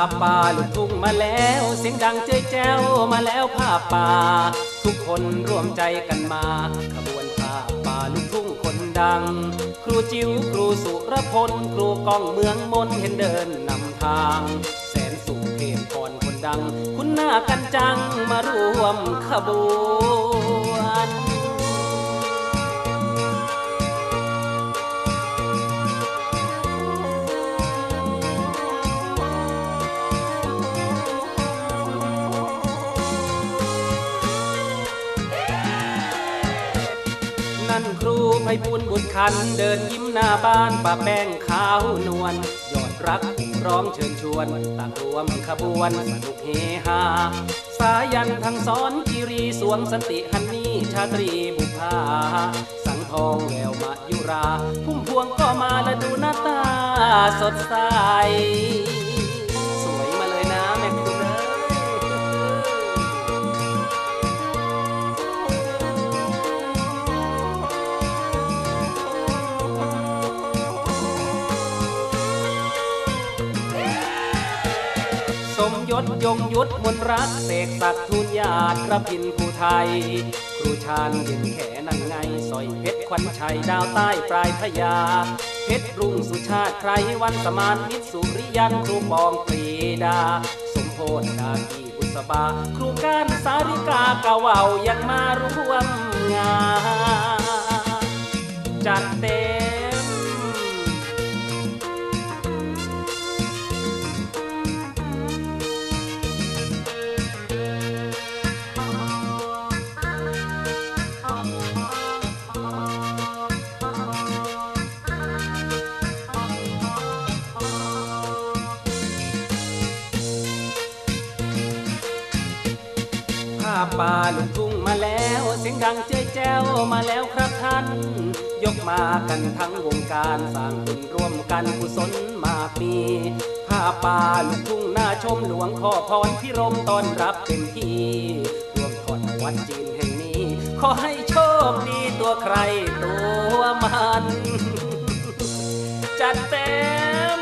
าป่าลูกทุ่งมาแล้วเสียงดังเจ๊แจ้วมาแล้วผาป่า ทุกคนร่วมใจกันมา ขบวนผาป่าลูกทุ่งคนดัง ครูจิ๋วครูสุรพล ครูกองเมืองมนเห็นเดินนำทาง แสนสุขเทพพรคนดัง คุณหน้ากันจังมาร่วมขบวน นั่นครูไพบุญบุญคัน เดินยิ้มหน้าบ้านป้าแป้งขาวนวลยอดรักร้องเชิญชวนต่างรวมขบวนสนุกเฮฮาสายันทั้งสอนกิรีสวงสันติฮันนี่ชาตรีบุพาสังทองแววมายุรา พุ่มพวงก็มาและดูหน้าตาสดใส ศยงยุทธมนรักเสกศักดิ์ทูลญาติระพินผู้ไทย ครูชาญเย็นแขนังไงสอยเพชรควันชัยดาวใต้ปลายพญาเพชรรุ่งสุชาติใครวันสมานมิตรสุริยันครูปองปรีดา สมโพธดากีบุษบา ครูการสาริกากะเว่ายังมาร่วมงานจัดเต็ ป่าลูกทุ่งมาแล้วเสียงดังเจ๊แจ้วมาแล้วครับท่าน ยกมากันทั้งวงการสร้างบุญร่วมกันกุศลมากมีผ้าป่าลูกทุ่งหน้าชมหลวงขอพรพิรมต้อนรับเต็มที่รวมทอดวัดจีนแห่งนี้ ขอให้โชคดีตัวใครตัวมัน จัดเต็ม